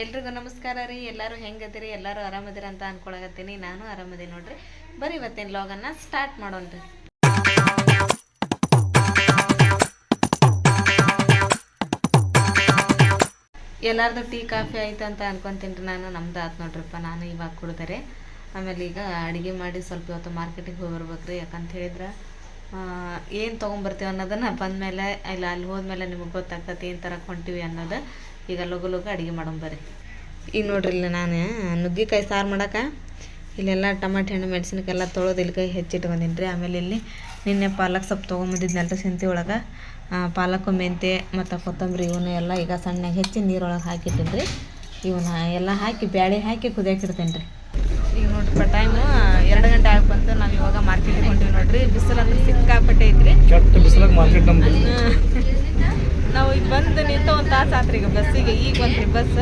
ಎಲ್ರಿಗೂ ನಮಸ್ಕಾರ ರೀ. ಎಲ್ಲರೂ ಹೆಂಗದಿರಿ? ಎಲ್ಲರೂ ಆರಾಮದಿರ ಅಂತ ಅನ್ಕೊಳಕತ್ತೀನಿ. ನಾನು ಆರಾಮದಿ ನೋಡ್ರಿ. ಬರೀ ಇವತ್ತಿನ ಲಾಗನ್ನ ಸ್ಟಾರ್ಟ್ ಮಾಡೋಣ್ರಿ ಎಲ್ಲಾರ್ದು ಟೀ, ಕಾಫಿ ಆಯ್ತು ಅಂತ ಅನ್ಕೊಂತೀನಿ ನಾನು. ನಮ್ದು ಆತು ನೋಡ್ರಿಪ್ಪ, ನಾನು ಇವಾಗ ಕುಡ್ದರೆ. ಆಮೇಲೆ ಈಗ ಅಡುಗೆ ಮಾಡಿ ಸ್ವಲ್ಪ ಇವತ್ತು ಮಾರ್ಕೆಟಿಗೆ ಹೋಗಿ ಬರ್ಬೇಕು ರೀ ಯಾಕಂತ ಹೇಳಿದ್ರೆ ಏನು ತೊಗೊಂಬರ್ತೀವಿ ಅನ್ನೋದನ್ನು ಬಂದಮೇಲೆ, ಇಲ್ಲ ಅಲ್ಲಿ ಹೋದ್ಮೇಲೆ ನಿಮಗೆ ಗೊತ್ತಾಗ್ತದೆ ಏನು ತರಕ್ಕೆ ಹೊಂಟಿವಿ ಅನ್ನೋದು. ಈಗ ಲಗು ಲಗು ಅಡುಗೆ ಮಾಡೋಣ ಬರ್ರಿ. ಈಗ ನೋಡ್ರಿ ಇಲ್ಲಿ ನಾನು ನುಗ್ಗಿಕಾಯಿ ಸಾರು ಮಾಡೋಕೆ, ಇಲ್ಲೆಲ್ಲ ಟಮಾಟೆ ಹಣ್ಣು ಮೆಣಸಿನಕಾಯಿ ಎಲ್ಲ ತೊಳೆದು ಇಲ್ಲಿ ಕೈ ಹೆಚ್ಚಿಟ್ಕೊಂಡಿನಿ ರೀ. ಆಮೇಲೆ ಇಲ್ಲಿ ನಿನ್ನೆ ಪಾಲಕ್ ಸೊಪ್ಪು ತೊಗೊಂಬಂದಿದ್ನಲ್ರಿ ಸಿಂತಿ ಒಳಗೆ. ಪಾಲಕ್ ಮೆಂತೆ ಮತ್ತು ಕೊತ್ತಂಬರಿ ಇವನ್ನ ಎಲ್ಲ ಈಗ ಸಣ್ಣಗೆ ಹೆಚ್ಚಿ ನೀರೊಳಗೆ ಹಾಕಿಟ್ಟಿನಿ ರೀ. ಇವನ್ನ ಎಲ್ಲ ಹಾಕಿ ಬ್ಯಾಳೆ ಹಾಕಿ ಕುದಿಯಾಕಿಡ್ತೇನೆ ರೀ ಈಗ ನೋಡ್ರಿ ಟೈಮು ಎರಡು ಗಂಟೆ ಆಗಿ ಬಂತು. ನಾವು ಇವಾಗ ಮಾರ್ಕೆಟಿಗೆ ಹೊಂಟಿವಿ ನೋಡ್ರಿ. ಬಿಸಿಲಂದ್ರೆ ಸಿಕ್ಕಾಪಟ್ಟೆ ಐತ್ರಿ. ಕೆಟ್ಟ ಬಿಸಿಲಾಗ ಮಾರ್ಕೆಟ್ ನಮ್ದು. ನಾವು ಈಗ ಬಂದು ನಿಂತ ಒಂದು ತಾಸು ಆತ್ರಿ ಈಗ ಬಸ್ಸಿಗೆ ಈಗ ಬಂದ್ರಿ ಬಸ್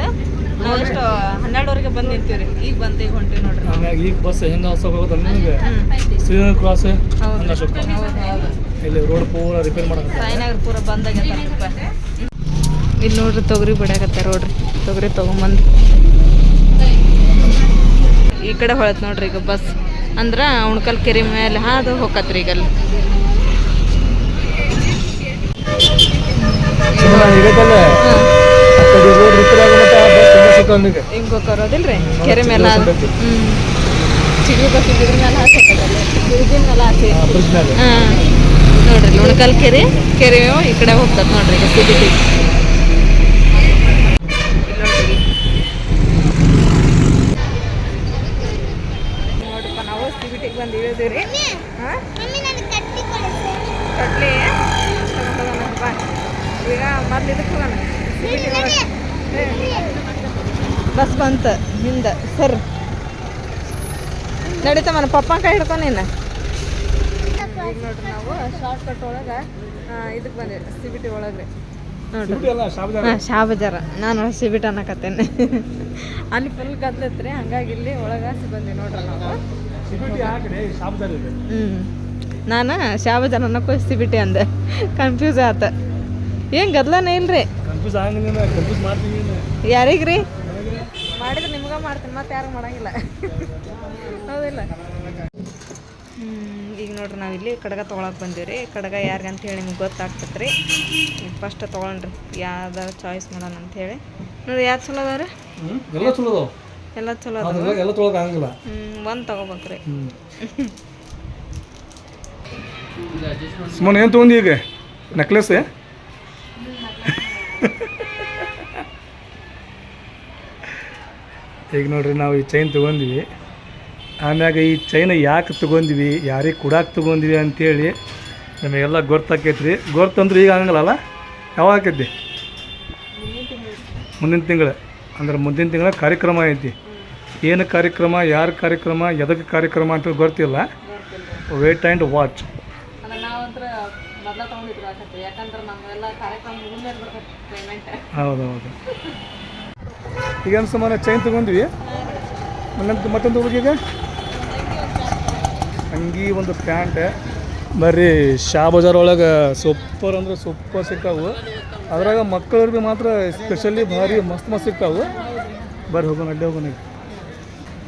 ನಾವು ಎಷ್ಟು ಹನ್ನೆರಡುವರೆಗೆ ಬಂದು ನಿಂತೀವಿ ರೀ ಈಗ ಬಂದು ಈಗ ಹೊಂಟಿವಿ ನೋಡ್ರಿ. ಆಮ್ಯಾಗ ಈಗ ಬಸ್ ಹೆಂಗೆ ಅವಸರ ಹೋಗೋದಲ್ಲ ನಿಮಗೆ ಶ್ರೀನಗರ ಕ್ರಾಸ್ ಇಲ್ಲಿ ರೋಡ್ ಪೂರ ರಿಪೇರ್ ಮಾಡಕ್ಕೆ ಸಾಯಿನಗರ ಪೂರ ಬಂದಾಗ ಇಲ್ಲಿ ನೋಡ್ರಿ ತೊಗರಿ ಬಿಡಾಕತ್ತಾರ ನೋಡ್ರಿ. ತೊಗರಿ ತೊಗೊಂಬಂದು. ಈ ಕಡೆ ಹೊಳತ್ ನೋಡ್ರಿ ಈಗ ಬಸ್. ಅಂದ್ರೆ ಉಣ್ಕಲ್ ಕೆರೆ ಮೇಲೆ ಹಾದು ಹೋಗತ್ರಿ ಈಗ ಅಲ್ಲಿ. ಈಗತ್ತಲ್ಲ ಆ ಕಡೆ ರೋಡ್ ರಿಪೇರ್ ಆಗೋ ಮಟ್ಟ ಬಸ್ ತುಂಬ ಸಿಕ್ಕ ಅವನಿಗೆ. ಹಿಂಗೆ ಹೋಗೋದಿಲ್ರಿ ಕೆರೆ ಮೇಲೆ ಹ್ಞೂ ಚಿಗರಿ ಬಸ್ ಇದ್ರ ಮೇಲೆ ಬ್ರಿಡ್ಜಿನ ಮೇಲೆ ಹಾಕಿ. ಹಾಂ ನೋಡ್ರಿ ಉಣ್ಕಲ್ ಕೆರೆ ಕೆರೆಯೋ ಈ ಕಡೆ ಹೋಗ್ತದ ನೋಡ್ರಿ ಈಗ ಸಿ ಬಿ ಟಿ ನೋಡ್ರಿಪ್ಪ ನಾವು ಸಿ ಬಿ ಟಿಗೆ ಬಂದು ಇಳಿದೀವಿ ರೀ ಹಾಂ ಕಟ್ಲಿ ಬಾ ಈಗ ಮೊದ್ಲು ಇದಕ್ಕೆ ಹೋಗೋಣ ಸಿ ಬಿ ಟಿ ಒಳಗೆ ಬಸ್ ಬಂತು ಹಿಂದೆ ಸರ್. ನಡೀತಮ್ಮನ ಪಪ್ಪ ಕೈ ಹಿಡ್ಕೊಂಡು ನೀನು. ಈಗ ನೋಡ್ರಿ ನಾವು ಶಾರ್ಟ್ ಕಟ್ ಒಳಗೆ ಇದಕ್ಕೆ ಬಂದಿವಿ ಸಿ ಬಿ ಟಿ ಒಳಗೆ ರೀ ನೋಡ್ರಿ ಶಾಬಜಾರ ಶಾ ಬಜಾರ ನಾನು ಸಿ ಬಿ ಟಿ ಅನ್ನಕತ್ತೇನೆ. ಅಲ್ಲಿ ಫುಲ್ ಗದ್ಲತ್ರಿ ಹಂಗಾಗಿ ಇಲ್ಲಿ ಒಳಗೆ ಸಿ ಬಂದ್ವಿ ನೋಡ್ರಿ ನಾವು. ಶಾಬಜಾರ್ ಹ್ಞೂ ನಾನು ಶಾ ಬಜಾರ್ ಅನ್ನಕ್ಕೂ ಸಿ ಬಿ ಟಿ ಅಂದೆ. ಕನ್ಫ್ಯೂಸ್ ಆತ. ಏನು ಗದ್ಲನೇ ಇಲ್ರಿ? ಕನ್ಫ್ಯೂಸ್ ಆಗಂಗಿಲ್ಲ ಕನ್ಫ್ಯೂಸ್ ಮಾಡ್ತೀನಿ ನೀನು. ಯಾರಿಗ್ರಿ? ಮಾಡಿದ್ರೆ ನಿಮ್ಗ ಮಾಡ್ತೀನಿ ಮತ್ತೆ ಯಾರು ಮಾಡಂಗಿಲ್ಲ. ಹೌದಿಲ್ಲ? ಈಗ ನೋಡ್ರಿ ನಾವು ಇಲ್ಲಿ ಕಡಗ ತೊಗೊಳಕ್ಕೆ ಬಂದೀವಿ ರೀ ಕಡಗ ಯಾರಿಗಂತ ಹೇಳಿ ನಿಮ್ಗೆ ಗೊತ್ತಾಗ್ತದೆ ರೀ ಫಸ್ಟ್ ತೊಗೊಳ್ರಿ ಯಾವ್ದಾರು ಚಾಯ್ಸ್ ಮಾಡೋಣ ಅಂತ ಹೇಳಿ. ನೋಡಿ ಯಾವ್ದು ಚಲೋ ಅದಾವ ರೀ ಎಲ್ಲ ಚಲೋ ಅದಾವ. ಎಲ್ಲ ಚಲೋ ಅದಾವ? ಎಲ್ಲ ತೊಗೊಳಕ್ ಆಗಂಗಿಲ್ಲ. ಹ್ಞೂ ಒಂದು ತಗೋಬೇಕ್ರಿ. ಸುಮ್ಮನೆ ಏನು ತೊಗೊಂಡಿ ಈಗ? ನೆಕ್ಲೆಸ್ ಈಗ ನೋಡ್ರಿ ನಾವು ಈ ಚೈನ್ ತೊಗೊಂಡ್ವಿ. ಆಮ್ಯಾಗ ಈ ಚೈನ್ ಯಾಕೆ ತೊಗೊಂಡ್ವಿ ಯಾರಿಗೆ ಕೊಡಾಕೆ ತೊಗೊಂಡ್ವಿ ಅಂತೇಳಿ ನಮಗೆಲ್ಲ ಗೊತ್ತಾಕೈತ್ರಿ. ಗೊತ್ತಂದ್ರೆ ಈಗ ಆಗಂಗಿಲ್ಲಲ್ಲ ಯಾವಾಗ ಆಕೈತಿ? ಮುಂದಿನ ತಿಂಗಳು. ಅಂದ್ರೆ ಮುಂದಿನ ತಿಂಗಳ ಕಾರ್ಯಕ್ರಮ ಐತಿ. ಏನು ಕಾರ್ಯಕ್ರಮ ಯಾರ ಕಾರ್ಯಕ್ರಮ ಎದಕ್ಕೆ ಕಾರ್ಯಕ್ರಮ ಅಂತ ಗೊತ್ತಿಲ್ಲ. ವೇಟ್ ಆ್ಯಂಡ್ ವಾಚ್ ಅಲ್ಲ ನಾವಂತ್ರ ಸುಮಾರು ಚೈನ್ ತಗೊಂಡ್ವಿ. ಮತ್ತೊಂದು ಮತ್ತೊಂದು ಹುಡುಗಿಗೆ? ಅಂಗಿ ಒಂದು ಪ್ಯಾಂಟ್ ಬರ್ರಿ ಶಾ ಬಜಾರ್ ಒಳಗೆ ಸೂಪರ್ ಅಂದ್ರೆ ಸೂಪರ್ ಸಿಗ್ತಾವು ಅದ್ರಾಗ ಮಕ್ಕಳಿಗೆ ಮಾತ್ರ ಸ್ಪೆಷಲಿ ಭಾರಿ ಮಸ್ತ್ ಮಸ್ತ್ ಸಿಗ್ತಾವು ಬರ್ರಿ ಹೋಗೋಣ ಅಡ್ಡೆ ಹೋಗೋಣ.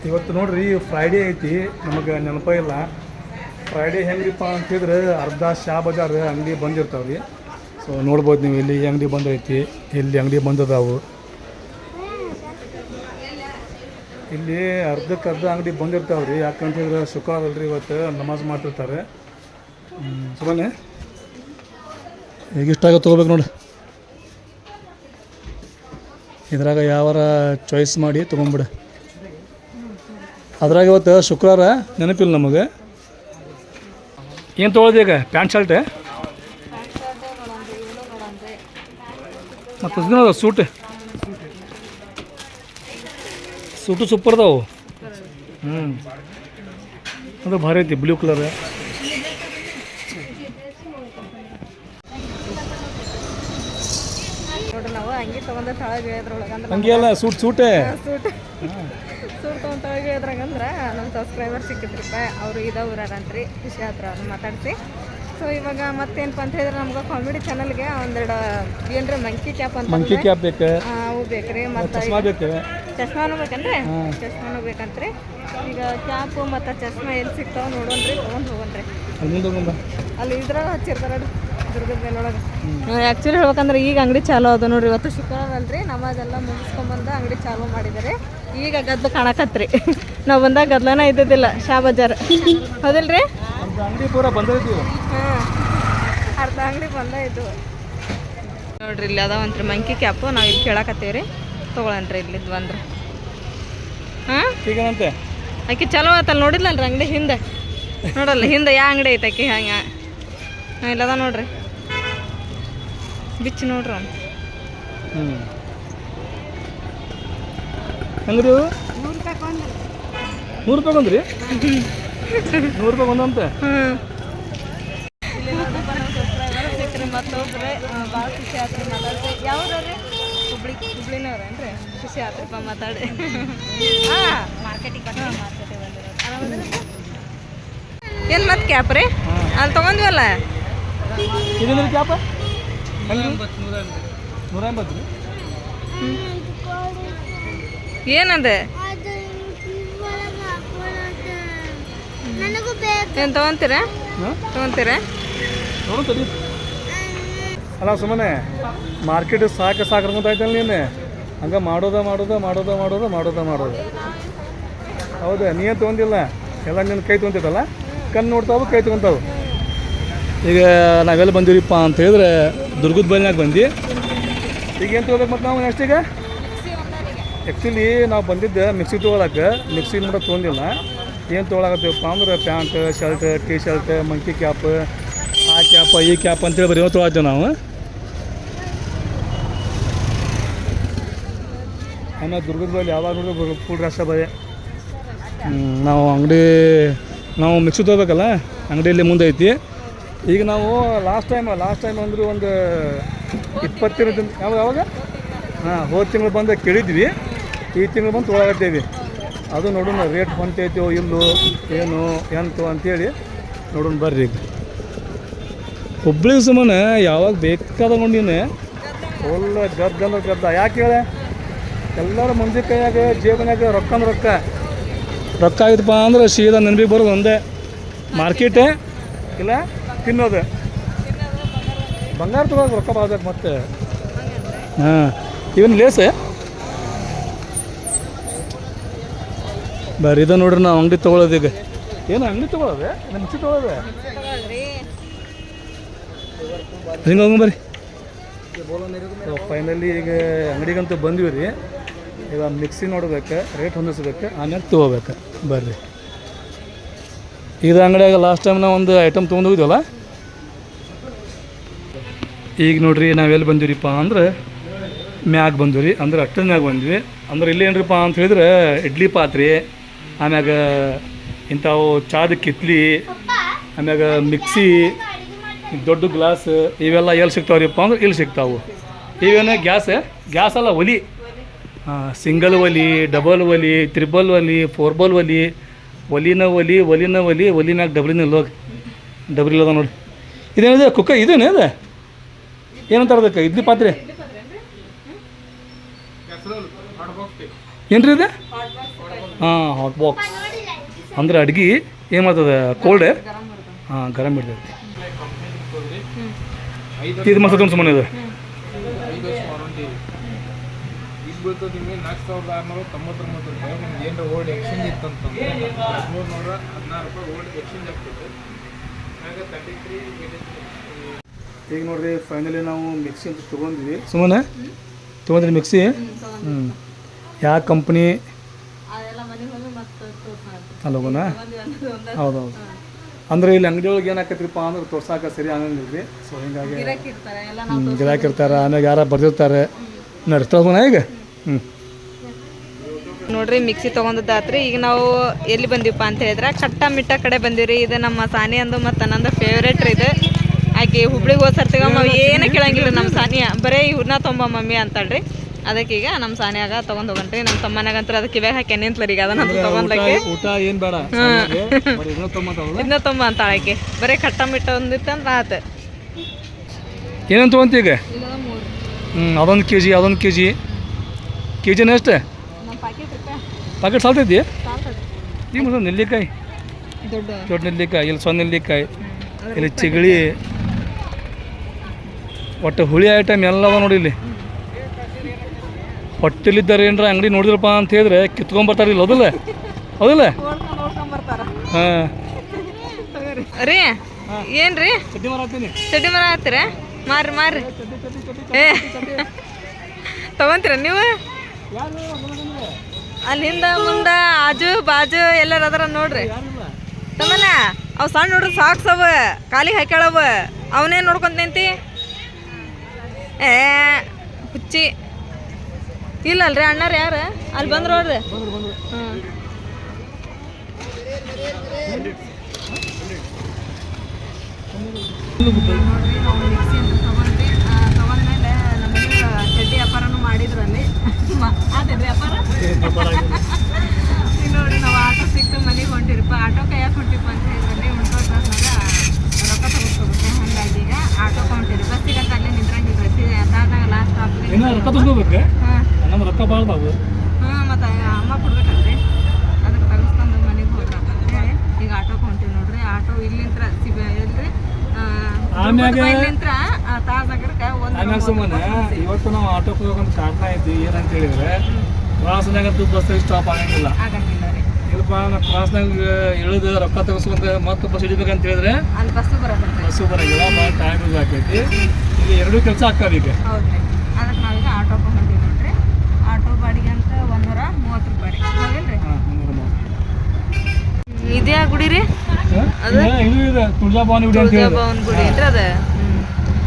ಇವತ್ತು ನೋಡ್ರಿ ಫ್ರೈಡೇ ಐತಿ. ನಮಗೆ ನೆನಪ ಇಲ್ಲ. ಫ್ರೈಡೇ ಹೆಂಗ್ರಿಪ್ಪ ಅಂತಿದ್ರೆ ಅರ್ಧ ಶಾ ಬಜಾರ್ ಅಂಗಡಿ ಬಂದಿರ್ತಾವೆ ರೀ ಸೊ ನೋಡ್ಬೋದು ನೀವು ಇಲ್ಲಿ ಅಂಗಡಿ ಬಂದೈತಿ, ಇಲ್ಲಿ ಅಂಗಡಿ ಬಂದದಾವು. ಇಲ್ಲಿ ಅರ್ಧಕ್ಕೆ ಅರ್ಧ ಅಂಗಡಿ ಬಂದಿರ್ತಾವೆ ರೀ ಯಾಕಂತಂದ್ರೆ ಶುಕ್ರವಾರ ಅಲ್ರಿ ಇವತ್ತು ನಮಾಜ್ ಮಾಡ್ತಿರ್ತಾರೆ. ಸುಮ್ಮನೆ ಈಗ ಆಗೋ ತೊಗೋಬೇಕು ನೋಡಿ. ಇದ್ರಾಗ ಯಾವಾರ ಚಾಯ್ಸ್ ಮಾಡಿ ತೊಗೊಂಬಿಡ. ಅದ್ರಾಗ ಇವತ್ತು ಶುಕ್ರವಾರ ನೆನಪಿಲ್ಲ ನಮಗೆ. ಏನು ತೊಗೊಳ್ದು ಈಗ? Pant shirt? ಮತ್ತು ಸೂಟ್? ಸೂಟು ಸೂಪರ್ ಅದಾವು. ಹ್ಞೂ ಅದು ಭಾರಿ ಐತಿ ಬ್ಲೂ ಕಲರ್ ಹಂಗೆಲ್ಲ ಸೂಟ್ ಸೂಟೇ. ಸೂಟ್. ಸೂಟ್ ತೊಗೊಂಡು ತಳಗೆ ಇಳಿದ್ರಾಗಂದ್ರೆ ನಮ್ಮ ಸಬ್ಸ್ಕ್ರೈಬರ್ ಸಿಕ್ಕಿದ್ರಿಪ್ಪ ಅವರು ಇದ ಊರಾರಂತ್ರಿ ಖುಷಿ ಆದ್ರ ಅವ್ರನ್ನ ಮಾತಾಡಿಸಿ. ಸೊ ಇವಾಗ ಮತ್ತೇನಪ್ಪ ಅಂತ ಹೇಳಿದ್ರೆ ನಮ್ಗೆ ಕಾಮಿಡಿ ಚಾನಲ್ಗೆ ಒಂದೆರಡು ಏನರ ಮಂಕಿ ಕ್ಯಾಪ್ ಅಂತ ಮಂಕಿ ಕ್ಯಾಪ್ ಬೇಕು. ಅವು ಬೇಕ್ರಿ. ಮತ್ತು ಚಶ್ಮಾನು ಬೇಕಂದ್ರೆ. ಚಶ್ಮಾನು ಬೇಕಂತ್ರಿ ಈಗ ಕ್ಯಾಪು ಮತ್ತು ಚಶ್ಮಾ ಎಲ್ಲಿ ಸಿಗ್ತಾವ ನೋಡೋಣ್ರಿ ತೊಗೊಂಡು ಹೋಗೋಣ್ರಿ. ಅಲ್ಲಿ ಇದ್ರಾಗ ಹಚ್ಚಿರ್ತಾರ ದುರ್ಗದ ಮೇಲೊಳಗೆ ಆ್ಯಕ್ಚುಲಿ ಹೇಳ್ಬೇಕಂದ್ರೆ ಈಗ ಅಂಗಡಿ ಚಾಲು ಅದ ನೋಡ್ರಿ ಇವತ್ತು ಶುಕ್ರವಾರ ಅಲ್ರಿ ನಮಾಜೆಲ್ಲ ಮುಗಿಸ್ಕೊಂಬಂದು ಅಂಗಡಿ ಚಾಲು ಮಾಡಿದ್ದಾರೆ ಈಗ ಗದ್ದು ಕಾಣಕತ್ರಿ. ನಾವು ಬಂದಾಗ ಗದ್ಲನ ಇದ್ದಿದ್ದಿಲ್ಲ ಶಾ ಬಜಾರ್. ಹೌದಿಲ್ರಿ? ಹಾಂ ಅರ್ಧ ಅಂಗಡಿ ಬಂದ ಇದ್ದು. ನೋಡ್ರಿ ಇಲ್ಲಿ ಅದಾವಂತ್ರಿ ಮಂಕಿ ಕ್ಯಾಪು ನಾವು ಇಲ್ಲಿ ಕೇಳಕತ್ತೀವಿ ರೀ ತೊಗೊಳನ್ರಿ ಇಲ್ಲಿದ್ದು ಬಂದ್ರೆ. ಹಾಂ? ಆಕೆ ಆಕಿ ಚಲೋ ಆತಲ್ಲ ನೋಡಿದ್ಲಲ್ರಿ ಅಂಗಡಿ ಹಿಂದೆ. ನೋಡಲ್ಲ ಹಿಂದೆ ಯಾ ಅಂಗಡಿ ಐತೆ ಆಕೆ ಹಂಗೆ ಹಾಂ ಇಲ್ಲದ ನೋಡ್ರಿ. ಬಿಚ್ಚಿ ನೋಡ್ರಿ ಅವ್ನು. ಹೆಂಗ್ರಿ? ನೂರು ರೂಪಾಯಿ ಕೊಂದು ನೂರು ರೂಪಾಯಿ ಬಂದ್ರಿ ನೂರು ರೂಪಾಯಿ ಒಂದಂತೆ ಮತ್ತೊಬ್ರೆ ಭಾಳ ಖುಷಿ ಆತ್ರಿ ಮಾತಾಡ್ರಿ. ಯಾವ್ರಿ ಹುಬ್ಳಿ ಹುಬ್ಳಿನವ್ರೇನ್ರಿ ಖುಷಿ ಆತ್ರಿಪ್ಪ ಮಾತಾಡಿ. ಹಾಂ. ಮಾರ್ಕೆಟಿಗೆ ಏನು ಮತ್ತೆ ಕ್ಯಾಪ್ ರೀ? ಅಲ್ಲಿ ತೊಗೊಂಡ್ವಲ್ಲ? ಕ್ಯಾಪ ನೂರ ಎಂಬತ್ತು ಏನದ? ನನಗೂ ಬೇಕು. ಏನು ತೊಗೊಂತೀರಾ? ಹಾಂ? ತೊಗೊಂತೀರಾ? ನೋಡು ತಡಿ. ಅಲ್ಲ ಸುಮ್ಮನೆ ಮಾರ್ಕೆಟ್ ಸಾಕು ಸಾಕು ಆಯ್ತಲ್ಲ ನೀನು ಹಂಗೆ ಮಾಡೋದ ಮಾಡೋದ ಮಾಡೋದ ಮಾಡೋದ ಮಾಡೋದ ಮಾಡೋದ. ಹೌದಾ ನೀನು ತೊಗೊಂದಿಲ್ಲ ಎಲ್ಲ ನಿನ್ನ ಕೈ ತೊಗೊಂತಿದ್ದಲ್ಲ ಕಣ್ಣು ನೋಡ್ತಾವು ಕೈ ತೊಗೊಂತಾವು ಈಗ ನಾವೆಲ್ಲ ಬಂದಿವ್ರಿಪ್ಪ ಅಂತ ಹೇಳಿದ್ರೆ ದುರ್ಗದ ಬಲಿನಾಗ ಬಂದು ಈಗ ಏನು ತೊಗೋಬೇಕು ಮತ್ತು ನಾವು ನೆಕ್ಸ್ಟ್ ಈಗ? ಆ್ಯಕ್ಚುಲಿ ನಾವು ಬಂದಿದ್ದೆ ಮಿಕ್ಸಿ ತೊಗೊಳಕ್ಕೆ ಮಿಕ್ಸಿ ಕೂಡ ತೊಗೊಂಡಿಲ್ಲ. ಏನು ತೊಗೊಳಕತ್ತೀವಪ್ಪ ಅಂದ್ರೆ pant shirt T shirt monkey cap ಆ ಕ್ಯಾಪ ಈ ಕ್ಯಾಪ್ ಅಂತೇಳಿ ಬರೀ ತೊಗೊಳ್ತೀವಿ ನಾವು. ಆಮೇಲೆ ದುರ್ಗದ ಬಳಿ ಯಾವಾಗ ನೋಡಿದ್ರು ಫುಲ್ ರಸ ಬರೀ ನಾವು ಅಂಗಡಿ, ನಾವು ಮಿಕ್ಸಿ ತೊಗೋಬೇಕಲ್ಲ ಅಂಗಡಿಯಲ್ಲಿ ಮುಂದೆ ಐತಿ. ಈಗ ನಾವು ಲಾಸ್ಟ್ ಟೈಮ್ ಲಾಸ್ಟ್ ಟೈಮ್ ಅಂದ್ರೆ ಒಂದು ಇಪ್ಪತ್ತಿನ ಯಾವಾಗ ಯಾವಾಗ? ಹಾಂ, ಹೋದ ತಿಂಗಳು ಬಂದು ಕೇಳಿದ್ವಿ. ಈ ತಿಂಗಳು ಬಂದು ತೊಗೊಳಕತ್ತೀವಿ. ಅದು ನೋಡೋಣ ರೇಟ್ ಬಂತೈತಿ ಇಲ್ಲೋ, ಏನು, ಎಂತು ಅಂತೇಳಿ ನೋಡೋಣ ಬರ್ರಿ ಈಗ. ಹುಬ್ಳಿ ಸುಮ್ಮನೆ ಯಾವಾಗ ಬೇಕಾದ ನೀನು ಒಳ್ಳೆ ಗದ್ದ ಅಂದ್ರೆ ಗದ್ದ. ಯಾಕೆ ಹೇಳ? ಎಲ್ಲರ ಮಂದಿ ಕೈಯಾಗ ಜೇಬಿನಾಗ ರೊಕ್ಕ ಅಂದ್ರೆ ರೊಕ್ಕ. ರೊಕ್ಕ ಆಗಿತ್ತಪ್ಪ ಅಂದ್ರೆ ಸೀದಾ ನೆನಪಿಗೆ ಬರೋದು ಒಂದೇ. ಮಾರ್ಕೆಟೇ ಇಲ್ಲ ತಿನ್ನೋದು. ಬಂಗಾರ ತಗೋದು ರೊಕ್ಕ ಬಾಳ್ಬೇಕು ಮತ್ತೆ. ಹಾಂ. ಇವನ್ ಲೇಸ ಬರೀ ಇದು ನೋಡ್ರಿ ನಾವು ಅಂಗಡಿ ತೊಗೊಳೋದು ಈಗ. ಏನು ಅಂಗಡಿ ತೊಗೊಳೋದೆ? ಮಿಕ್ಸಿ ತೊಗೊಳೋದು. ಹಿಂಗೆ ಹೋಗಿ ಬರ್ರಿ. ಫೈನಲಿ ಈಗ ಅಂಗಡಿಗಂತೂ ಬಂದ್ವಿ ರೀ. ಈಗ ಮಿಕ್ಸಿ ನೋಡ್ಬೇಕು ರೇಟ್ ಹೊಂದಿಸ್ಬೇಕು, ಆಮೇಲೆ ತೊಗೋಬೇಕು. ಬರ್ರಿ. ಇದು ಅಂಗಡಿಯಾಗ ಲಾಸ್ಟ್ ಟೈಮ್ ನಾವು ಒಂದು ಐಟಮ್ ತೊಗೊಂಡು ಹೋಗಿದ್ವಲ್ಲ? ಈಗ ನೋಡ್ರಿ ನಾವೆಲ್ಲಿ ಬಂದಿವ್ರಿಪ್ಪ ಅಂದ್ರೆ ಮ್ಯಾಗ ಬಂದಿವ್ರಿ ಅಂದ್ರೆ ಅಟ್ಟದ ಮ್ಯಾಗ ಬಂದ್ವಿ. ಅಂದ್ರೆ ಇಲ್ಲಿ ಏನ್ರಿಪ್ಪ ಅಂತ ಹೇಳಿದ್ರೆ ಇಡ್ಲಿ ಪಾತ್ರೆ, ಆಮ್ಯಾಗ ಇಂಥವು ಚಾದ ಕಿತ್ಲಿ, ಆಮ್ಯಾಗ ಮಿಕ್ಸಿ ದೊಡ್ಡ ಗ್ಲಾಸ್ ಇವೆಲ್ಲ ಎಲ್ಲಿ ಸಿಗ್ತಾವ್ರಿಪ್ಪ ಅಂದ್ರೆ ಇಲ್ಲಿ ಸಿಗ್ತಾವು. ಇವೇನು ಗ್ಯಾಸ್ ಗ್ಯಾಸ್ ಅಲ್ಲ, ಒಲಿ. ಸಿಂಗಲ್ ಒಲಿ ಡಬಲ್ ಒಲಿ ತ್ರಿಬಲ್ ಒಲಿ ಫೋರ್ಬಲ್ ಒಲಿ ಒಲಿನ ಒಲಿ ಒಲಿನ ಒಲಿ ಒಲಿನಾಗ ಡಬ್ರಿನ ಡಬ್ಲಿನ ಹೋಗಿ ಡಬ್ರಿ ಅದ ನೋಡಿ. ಇದೇನಿದೆ? ಕುಕ್ಕ ಇದೇನೆ ಅದ? ಏನಂತ ಅದಕ್ಕೆ ಇಡ್ಲಿ ಪಾತ್ರೆ? ಏನ್ರಿ ಇದೆ? ಹಾಂ ಹಾಟ್ ಬಾಕ್ಸ್ ಅಂದ್ರೆ ಅಡ್ಗೆ ಏನು ಮಾಡ್ತದೆ? ಕೋಲ್ಡ್ ಹಾಂ ಗರಂ ಇಡ್ತೈತಿ ಇದು ಮಸಾಲೆ ಸುಮ್ಮನೆ ಇದು ಈಗ ಬೀಳ್ತದೆ ನಿಮಗೆ ನಾಲ್ಕು ಸಾವಿರದ ಆರುನೂರ ತೊಂಬತ್ತೊಂಬತ್ತು ರೂಪಾಯಿ. ನಿಮ್ಗೆ ಏನರ ಓಲ್ಡ್ ಎಕ್ಸ್ಚೇಂಜ್ ಇತ್ತಂತಂದ್ರೆ ಮೂರು ನೂರ ಹದಿನಾರು ರೂಪಾಯಿ ಓಲ್ಡ್ ಎಕ್ಸ್ಚೇಂಜ್ ಆಗ್ತದೆ ಹಾಗೆ ತರ್ಟಿ ತ್ರೀ ಈಗ ನೋಡ್ರಿ ಫೈನಲಿ ನಾವು ಮಿಕ್ಸಿ ಅಂತ ತೊಗೊಂಡ್ವಿ ಸುಮ್ಮನೆ ತೊಗೊಂಡ್ರಿ ಮಿಕ್ಸಿ ಹ್ಞೂ ಯಾವ ಕಂಪ್ನಿ ಹೌದು ಅಲ್ಲಿ ಹೋಗೋಣ ಹೌದೌದು. ಅಂದ್ರೆ ಇಲ್ಲಿ ಅಂಗಡಿ ಒಳಗೆ ಏನಾಕತ್ರಿಪ್ಪ ಅಂದ್ರೆ ತೋರ್ಸಾಕ ಸರಿ ರೀ. ಸೊ ಹಿಂಗಾಗಿ ಗಿರಾಕಿ ಇರ್ತಾರೆ ಎಲ್ಲ ಹ್ಮ್, ಗಿರಾಕಿರ್ತಾರೆ ಆಮೇಲೆ ಯಾರ ಬರ್ದಿರ್ತಾರೆ. ನಡ್ಸ್ತಾವನ ಈಗ? ಹ್ಞೂ ನೋಡ್ರಿ ಮಿಕ್ಸಿ ತೊಗೊಂಡದ್ದಾತ್ರಿ ಈಗ ನಾವು ಎಲ್ಲಿ ಬಂದಿವಪ್ಪ ಅಂತ ಹೇಳಿದ್ರೆ ಕಟ್ಟ ಮಿಟ್ಟ ಕಡೆ ಬಂದಿವ್ರಿ. ಇದು ನಮ್ಮ ಸಾನಿ ಅಂದು ಮತ್ತು ನಂದು ಫೇವ್ರೇಟ್ ರೀ ಇದು. ಆಕೆ ಹುಬ್ಳಿಗೆ ಹೋದ್ ಸರ್ತಿಗ ಏನು ಕೇಳಂಗಿಲ್ಲ ನಮ್ಮ ಸಾನಿಯ. ಬರೀ ಇವ್ರನ್ನ ತೊಂಬ ಮಮ್ಮಿ ಅಂತಳ್ರಿ. ಅದಕ್ಕೆ ಈಗ ನಮ್ಮ ಸಾನಿಯಾಗ ತೊಗೊಂಡ್ ಹೋಗನ್ರಿ ನಮ್ಮ ತಮ್ಮನಾಗಂತ್ರ ಅದಕ್ಕೆ ಇವಾಗ ಹಾಕಿ ನಿಂತ್ಲರಿ ಈಗ ಅದನ್ನ ಇದನ್ನ ಇದನ್ನ ತೊಂಬ ಅಂತ ಆಕೆ. ಬರೀ ಕಟ್ಟ ಮಿಟ್ಟ ಒಂದಿತ್ತಂದ್ರ ಆತ. ಏನಂತ ತೊಗೊಂತ ಈಗ? ಹ್ಞೂ ಅದೊಂದು ಕೆ ಜಿ ಅದೊಂದು ಕೆ ಜಿ ಕೆ ಜಿನ ಎಷ್ಟು ನಮ್ಮ ಪಾಕೆಟ್ ಸಾಲ್ತೈತಿ ಈಗ ಮತ್ತೆ ನೆಲ್ಲಿಕಾಯಿ? ದೊಡ್ಡ. ನೆಲ್ಲಿಕಾಯಿ ಇಲ್ಲಿ ಸಣ್ಣ ನೆಲ್ಲಿಕಾಯಿ ಇಲ್ಲಿ ಚಿಗಳಿ ಒಟ್ಟು ಹುಳಿ ಐಟಮ್ ಎಲ್ಲ ಅದ ನೋಡಿ ಇಲ್ಲಿ. ಹೊಟ್ಟೆಲಿದ್ದಾರೆ ಏನ್ರ ಅಂಗಡಿ ನೋಡಿದ್ರಪ್ಪ ಅಂತ ಹೇಳಿದ್ರೆ ಕಿತ್ಕೊಂಬರ್ತಾರೆ ಇಲ್ಲ ಹೌದಲ್ಲ? ಹೌದಲ್ಲ? ನೋಡ್ಕೊಂಡ್ ನೋಡ್ಕೊಂಡ್ ಬರ್ತಾರ ಹಾಂ ರೀ ಏನ್ರಿ? ರೀ ಚಡ್ಡಿ ಮರ ಹತ್ತಿರ ಮಾರ್ರಿ ಮಾರ್ರಿ. ಏ ತಗೊಂತೀರ ನೀವು? ಅಲ್ಲಿ ಹಿಂದ ಮುಂದ ಆಜು ಬಾಜು ಎಲ್ಲರ ಅದರ ನೋಡ್ರಿ. ತಮ್ಮನ ಅವ್ ಸಣ್ಣ ನೋಡ್ರಿ ಸಾಕ್ಸ್ ಅವ ಕಾಲಿಗೆ ಹಾಕ್ಯಾಳವ. ಅವನೇ ನೋಡ್ಕೊಂತ ನಿಂತಿ? ಏ, ಹುಚ್ಚಿ. ಇಲ್ಲಲ್ರಿ, ಅಣ್ಣಾರ ಯಾರು? ಅಲ್ಲಿ ಬಂದ್ರು ನೋಡ್ರಿ ಹ್ಮ್ ಅಂತ ತಗೊಂಡ್ವಿ ಆ, ತಗೊಂಡ್ಮೇಲೆ ನಮಗೆ ಚಡ್ಡಿ ವ್ಯಾಪಾರ? ನೋಡಿ ನಾವು ಆಟೋ ಸಿಕ್ತು ಮನೆಗೆ ಹೊಂಟಿರಪ್ಪ. ಆಟೋ ಕೈಯಾಗ ಹೊಂಟಿಪ್ಪ ಅಂತ ಹೇಳಿದ್ರಲ್ಲಿ ಉಂಟೋದ್ರಾಗ ರೊಕ್ಕ ತಗೋಬೇಕು ಹಂಗಾಗಿ ಈಗ ಆಟೋ ಹೊಂಟಿರಿ ಬಸ್ಸಿಗೆ ಅಲ್ಲೇ ನಿಂತ್ರಂಗಿಲ್ಲ ಬಸ್ಸಿ ಅದಾದಾಗ ಲಾಸ್ಟ್ ತಗೋಬೇಕು ಹಾಂ. ರೊಕ್ಕ ಬಾಳ್ದಾವು ಹಾಂ ಮತ್ತು ಅಮ್ಮ ಕೊಡ್ಬೇಕಲ್ರಿ. ಅದಕ್ಕೆ ತಗಸ್ಕೊಂಡು ಮನೆಗೆ ಹೋದ್ರಪ್ಪ ಈಗ ಆಟೋಗೆ ಹೊಂಟಿವಿ ನೋಡ್ರಿ. ಆಟೋ ಇಲ್ಲಿಂತ್ರ ಸಿಬ ಎಲ್ರಿ? ಆಮ್ಯಾಗ- ಇಲ್ಲಿಂತ್ರ ತಾಸಗರಕ್ಕೆ ಒಂದು ಇವತ್ತು ನಾವು ಆಟೋಕ್ ಹೋಗೋಕಂತ ಕಾರಣ ಐತಿ ಏನಂತ ಹೇಳಿದ್ರೆ ಕ್ರಾಸ್ನಾಗಂತೂ ಬಸ್ ಸ್ಟಾಪ್ ಆಗಂಗಿಲ್ಲ. ಇಲ್ಲಪ್ಪ ನಾವು ಕ್ರಾಸ್ನಾಗ ಇಳಿದು ರೊಕ್ಕ ತಗಸ್ಕೊಂತ ಮತ್ತೆ ಬಸ್ ಹಿಡಿಬೇಕಂತ ಹೇಳಿದ್ರೆ ಬಸ್ಸು ಬಸ್ಸು ಬರಂಗಿಲ್ಲ ಭಾಳ ಟೈಮ್ ಯೂಸ್ ಆಕೈತಿ. ಈಗ ಎರಡೂ ಕೆಲಸ ಆಗ್ತಾವ ಈಗ. ಇದೆಯಾ ಅದಕ್ಕೆ ನಾವೀಗ ಆಟೋ ನೋಡ್ರಿ. ಆಟೋ ಬಾಡಿಗೆ ಅಂತ ಒಂದೂರ ಮೂವತ್ತು ರೂಪಾಯಿ ಹೌದಿಲ್ರಿ ಇದೇ ಗುಡಿ ರೀ? ಇದು ಇದೆ ತುಳಜಾಭವಾನಿ ಗುಡಿ ಅಂತ ಹೇಳಿದ್ರೆ ತುಳಜಾಭವನ್ ಗುಡಿ ಏನ್ರಿ ಅದ?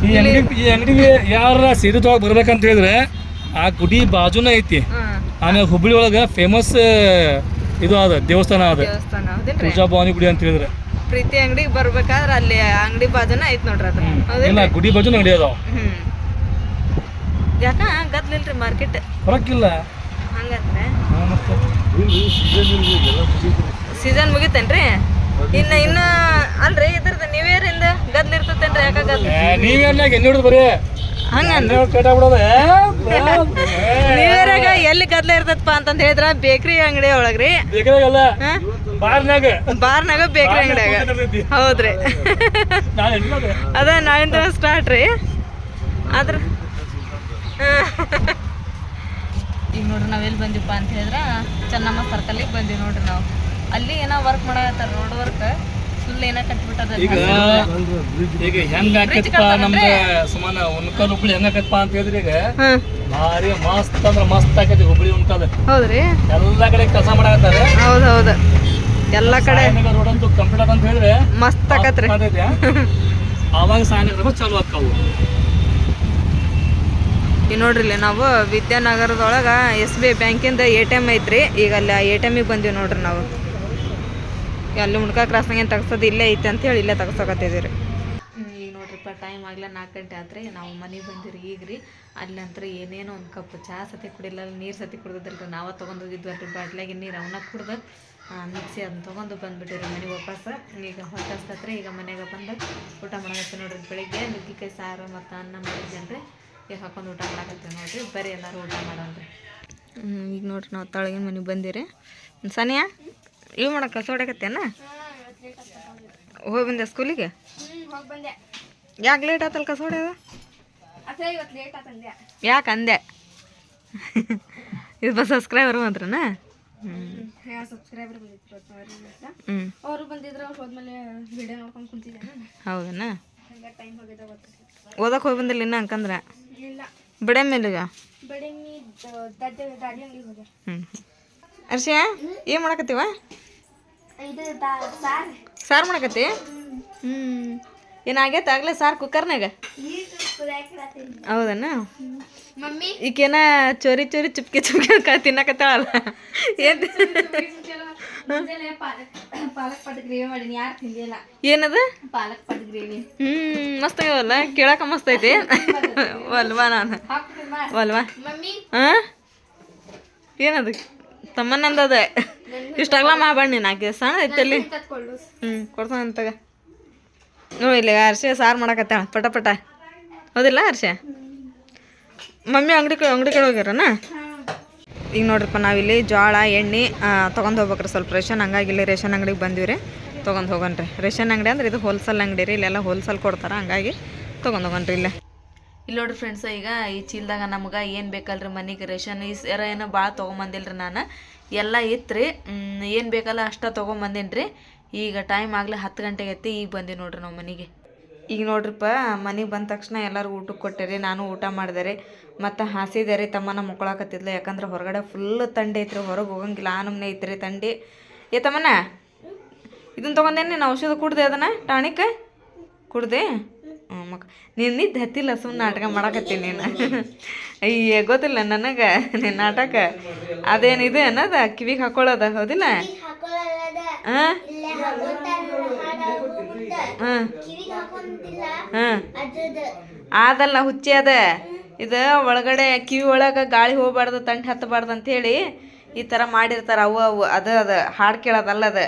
ಈ ಅಂಗಡಿ ಈ ಅಂಗಡಿಗೆ ಯಾರ ಸೀರೆ ಬರ್ಬೇಕಂತ ಹೇಳಿದ್ರೆ ಆ ಗುಡಿ ಬಾಜುನ ಐತಿ. ಆಮೇಲೆ ಹುಬ್ಳಿ ಒಳಗ ಫೇಮಸ್ ಇದು ಅದ ದೇವಸ್ಥಾನ ಅದ. ದೇವಸ್ಥಾನ ಭವಾನಿ ಗುಡಿ ಅಂತ ಹೇಳಿದ್ರೆ. ಪ್ರೀತಿ ಅಂಗಡಿಗೆ ಬರ್ಬೇಕಾದ್ರೆ ಅಲ್ಲಿ ಅಂಗಡಿ ಬಾಜುನ ಐತಿ ನೋಡ್ರಿ ಅದು ಇಲ್ಲ ಗುಡಿ ಬಾಜುನ ಅಂಗಡಿ ಅದಾವ. ಹ್ಮ್. ಯಾಕ ಗದ್ಲಿಲ್ರಿ ಮಾರ್ಕೆಟ್ ಹೊರಕ್ಕಿಲ್ಲ ಹಂಗಂದ್ರೆ ಹಾ, ಮತ್ತೆ? ಸೀಸನ್ ಮುಗಿತೇನ್ರಿ? ಇನ್ನ ಇನ್ನ ಅಲ್ರಿ ಇದ್ರದ್ದು ನ್ಯೂ ಇಯರ್ ಇಂದ ಗದ್ಲ ಇರ್ತತೇನ್ರಿ ಯಾಕ ಗದ್ಲ? ಏ, ನೀವೇನ್ಯಾಗ ಎಲ್ಲಿ ನೋಡಿದ್ ಬರೀ? ನೀವೇರಾಗ ಎಲ್ಲಿ ಗದ್ಲ ಇರ್ತದಪ್ಪ ಅಂತಂದ್ ಹೇಳಿದ್ರ ಬೇಕ್ರಿ ಅಂಗಡಿ ಒಳಗ್ರಿ. ಬಾರ್ನಾಗ. ಬಾರ್ನಾಗ ಬೇಕ್ರಿ ಅಂಗಡಿಯಾಗ. ಹೌದ್ರಿ? ಅದ ನಾಳಿಂದ ಸ್ಟಾರ್ಟ್ ರೀ. ಆದ್ರ ಈಗ ನೋಡ್ರಿ ನಾವೆಲ್ಲಿ ಎಲ್ಲಿ ಬಂದಿಪ್ಪ ಅಂತ ಹೇಳಿದ್ರ ಚೆನ್ನಮ್ಮ ಸರ್ಕಲ್ಗೆ ಬಂದಿವಿ ನೋಡ್ರಿ ನಾವು. ಅಲ್ಲಿ ಏನೋ ವರ್ಕ್ ಮಾಡತ್ತಾರ ರೋಡ್ ವರ್ಕ್ ಫುಲ್ ಏನೋ ಕಟ್ಬಿಟ್ಟದ ಈಗ ಈಗ ಹೆಂಗ ಆಕೈತಪ್ಪ ನಮ್ದು ಸುಮಾನ ಉಣ್ಕಲ್ ಹುಬ್ಳಿ ಹೆಂಗ ಆಕೈತಪ್ಪ ಅಂತ ಹೇಳಿದ್ರೆ ಈಗ ಭಾರಿ ಮಸ್ತ್ ಅಂದ್ರೆ ಮಸ್ತ್ ಆಕೈತಿ ಹುಬ್ಳಿ ಉಣ್ಕಲ್. ಹೌದ್ರಿ? ಎಲ್ಲಾ ಕಡೆ ಕೆಲಸ ಮಾಡಕತ್ತಾರೆ. ಹೌದ್ ಹೌದ್. ಎಲ್ಲಾ ಕಡೆ ರೋಡ್ ಅಂತ ಕಂಪ್ಲೀಟ್ ಅಂತ ಹೇಳಿದ್ರೆ ಮಸ್ತ್ ಆಕತ್ರಿ? ಅವಾಗ ಸಾಯಂಕಾಲ ಚಾಲು ಆಕ್ಕಾವು ಈಗ ನೋಡ್ರಿ ನಾವು ವಿದ್ಯಾನಗರದೊಳಗ ಎಸ್ ಬಿ ಐ ಬ್ಯಾಂಕಿಂದ ಎ ಟಿ ಎಂ ಐತ್ರಿ. ಈಗ ಅಲ್ಲಿ ಆ ಎ ಟಿ ಎಮ್ಮಿಗೆ ಬಂದೀವಿ ನೋಡ್ರಿ ನಾವು. ಅಲ್ಲಿ ಮುಡ್ಕ ಕ್ರಾಸ್ನಾಗ ಏನು ತಗ್ಸೋದು ಇಲ್ಲೇ ಐತೆ ಅಂತ ಹೇಳಿ ಇಲ್ಲೇ ತಗ್ಸಕತ್ತಿದ್ದೀವಿ ಈಗ ನೋಡ್ರಿಪ್ಪ ಟೈಮ್ ಆಗಲ್ಲ ನಾಲ್ಕು ಗಂಟೆ ಆತ್ರಿ. ನಾವು ಮನೆಗೆ ಬಂದಿರಿ ಈಗ ರೀ ಅಲ್ಲಂತ್ರ ಏನೇನೋ ಒಂದು ಕಪ್ ಚಹಾ ಸತಿ ಕುಡಿಲ್ಲ ನೀರು ಸತಿ ಕುಡಿದ್ರಿ ನಾವ ತೊಗೊಂಡು ಹೋಗಿದ್ವಿ ಅಲ್ರಿ ಬಾಟ್ಲಾಗಿ ನೀರು ಅವನ್ನ ಕುಡ್ದು ಮಿಕ್ಸಿ ಅದನ್ನ ತೊಗೊಂಡು ಬಂದ್ಬಿಟ್ಟಿರಿ ಮನೆಗೆ ವಾಪಸ್. ಈಗ ಹೊಟ್ಟಸ್ತತ್ರಿ ಈಗ ಮನೆಗೆ ಬಂದು ಊಟ ಮಾಡಿ ನೋಡ್ರಿ. ಬೆಳಿಗ್ಗೆ ನುಗ್ಗಿಕಾಯಿ ಸಾರು ಮತ್ತು ಅನ್ನ ಮಾಡಿದ್ದೇನೆ ಈಗ ಹಾಕೊಂಡು ಊಟ ಮಾಡಕತ್ತೀವಿ ನೋಡ್ರಿ. ಬರೀ ಎಲ್ಲರೂ ಊಟ ಮಾಡೋಣ್ರಿ ಈಗ ನೋಡ್ರಿ ನಾವು ತಳಗಿನ ಮನೆಗೆ ಬಂದಿರಿ. ಸನಿಯಾ? ಇವು ಮಾಡಕ್ಕೆ ಕಸ ಹೊಡಕತ್ತೇನ ಹೋಗಿ ಬಂದೆ ಸ್ಕೂಲಿಗೆ? ಯಾಕೆ ಲೇಟ್ ಆತಲ್ಲ ಕಸ ಹೊಡೆಯದ? ಯಾಕೆ ಅಂದೆ? ಇದು ಬಸ್ ಸಬ್ಸ್ಕ್ರೈಬರ್ ಮಾತ್ರನಾ? ಹ್ಞೂ ಸಬ್ಸ್ಕ್ರೈಬರ್ ಬಂದಿದ್ರು ಅವ್ರು ಹ್ಞೂ ಅವರು ಬಂದಿದ್ರು ಅವ್ರು ಹೋದ್ಮೇಲೆ ವಿಡಿಯೋ ನೋಡ್ಕೊಂಡು ಕುಂತಿದ್ದೆ. ಹೌದನಾ? ಹಂಗೆ ಓದಕ್ಕೆ ಬಂದಿಲ್ಲ ಇನ್ನ ಅಂಕಂದ್ರ ಇಲ್ಲ. ಬಿಡ ಮೇಲೆ ಹ್ಞೂ ಅರ್ಷಿಯಾ ಏನು ಮಾಡಕತ್ತೀವ? ಇದು ಸಾರ್. ಸಾರು ಮಾಡಕತ್ತಿ? ಹ್ಞೂ ಏನಾಗೈತೆ ಆಗ್ಲೇ ಸಾರು ಕುಕ್ಕರ್ನಾಗ ಹೌದನ? ಮಮ್ಮಿ? ಈಕೇನ ಚೋರಿ ಚೋರಿ ಚುಪ್ಕೆ ಚುಪ್ಕೆ ತಿನ್ನಕತ್ತಾಳಲ್ಲ? ಏನ್ ಪಾಲಕ್ ಪಾಲಕ್ ಪಟ್ ಗ್ರೇವಿ ಮಾಡೀನಿ ಯಾರು ತಿಂದಿಲ್ಲ ಏನದ? ಪಾಲಕ್ ಪಟ್ ಗ್ರೇವಿ ಹ್ಮ್ ಮಸ್ತ್ ಆಗ್ಯಾವಲ್ಲ? ಕೇಳಕ ಮಸ್ತ್ ಐತಿ? ಒಲ್ವಾ ನಾನು. ಒಲ್ವಾ ಮಮ್ಮಿ? ಹಾ ಏನದು? ತಮ್ಮನ್ನಂದದ ಇಷ್ಟಾಗ್ಲ ಮಾಡಬೇಡ ನೀನು ಆಕೆ ಸಣ್ಣ ಐತಲ್ಲಿ ಕತ್ಕೊಳ್ಳು ಹ್ಞೂ ಕೊಡ್ತಾನಂತಾಗ ಹ್ಞೂ ಇಲ್ಲಿ ಅರ್ಶೆ ಸಾರು ಮಾಡಕತ್ತಾಳ ಪಟ ಪಟ. ಹೌದಿಲ್ಲ ಅರ್ಶೆ ಮಮ್ಮಿ ಅಂಗಡಿ ಕಡೆ ಅಂಗಡಿ ಕಡೆ ಹೋಗ್ಯಾರನ? ಈಗ ನೋಡ್ರಿಪ್ಪ ನಾವಿಲ್ಲಿ ಜೋಳ ಎಣ್ಣೆ ತೊಗೊಂಡು ಹೋಗ್ಬೇಕ್ರಿ ಸ್ವಲ್ಪ ರೇಷನ್. ಹಂಗಾಗಿ ಇಲ್ಲಿ ರೇಷನ್ ಅಂಗಡಿಗೆ ಬಂದಿವಿ ರೀ. ತೊಗೊಂಡು ಹೋಗೋಣ್ರಿ. ರೇಷನ್ ಅಂಗಡಿ ಅಂದ್ರೆ ಇದು ಹೋಲ್ಸೇಲ್ ಅಂಗಡಿ ರೀ. ಇಲ್ಲೆಲ್ಲ ಹೋಲ್ಸೇಲ್ ಕೊಡ್ತಾರೆ ಹಂಗಾಗಿ ತೊಗೊಂಡು ಹೋಗೋಣ್ರಿ ಇಲ್ಲೇ. ಇಲ್ಲಿ ನೋಡ್ರಿ ಫ್ರೆಂಡ್ಸ್ ಈಗ ಈ ಚೀಲ್ದಾಗ ನಮ್ಗೆ ಏನು ಬೇಕಲ್ರಿ ಮನೆಗೆ ರೇಷನ್? ಈ ಸರ ಏನೋ ಭಾಳ ತೊಗೊಂಬಂದಿಲ್ರಿ ನಾನು. ಎಲ್ಲ ಇತ್ತು ರೀ ಏನು ಬೇಕಲ್ಲ ಅಷ್ಟ ತೊಗೊಂಬಂದೇನಿ ರೀ ಈಗ ಟೈಮ್ ಆಗಲೇ ಹತ್ತು ಗಂಟೆಗೆ ಐತಿ ಈಗ ಬಂದೀವಿ ನೋಡ್ರಿ ನಾವು ಮನೆಗೆ. ಈಗ ನೋಡ್ರಿಪ್ಪ ಮನೆಗೆ ಬಂದ ತಕ್ಷಣ ಎಲ್ಲರೂ ಊಟಕ್ಕೆ ಕೊಟ್ಟೆ ನಾನು ಊಟ ಮಾಡಿದೆ ರೀ ಮತ್ತು ಹಾಸಿದೆ ರೀ ತಮ್ಮನ ಮುಕ್ಕೊಳಕತ್ತಿದ್ಲು, ಯಾಕಂದ್ರೆ ಹೊರಗಡೆ ಫುಲ್ ತಂಡಿ ಐತ್ರಿ, ಹೊರಗೆ ಹೋಗಂಗಿಲ್ಲ, ಆ ನಮ್ನೆ ರೀ ತಂಡಿ. ಏ ತಮ್ಮನ ಇದನ್ನು ತೊಗೊಂಡೇನು ನಾನು ಔಷಧ ಕುಡ್ದೆ ಅದನ್ನು ಟಾನಿಕ್ ಕುಡ್ದೆ? ಹ್ಞೂ ಮಕ್ ನೀನು ಹತ್ತಿಲ್ಲ ಸುಮ್ಮನೆ ನಾಟಕ ಮಾಡಕತ್ತೀನಿ ನೀನು. ಅಯ್ಯ ಗೊತ್ತಿಲ್ಲ ನನಗೆ ನಿನ್ನ ನಾಟಕ. ಅದೇನಿದೆ ಅನ್ನೋದ ಕಿವಿಗೆ ಹಾಕೊಳ್ಳೋದ ಹೌದಿಲ್ಲ? ಹಾಂ? ಹಾಂ. ಹಾಂ. ಅದಲ್ಲ ಹುಚ್ಚಿ ಅದ. ಇದು ಒಳಗಡೆ ಕಿವಿ ಒಳಗೆ ಗಾಳಿ ಹೋಗ್ಬಾರ್ದು ತಂಟು ಹತ್ತಬಾರ್ದು ಅಂತೇಳಿ ಈ ಥರ ಮಾಡಿರ್ತಾರೆ ಅವು ಅವು. ಅದು ಅದು ಹಾಡು ಕೇಳೋದಲ್ಲ ಅದು.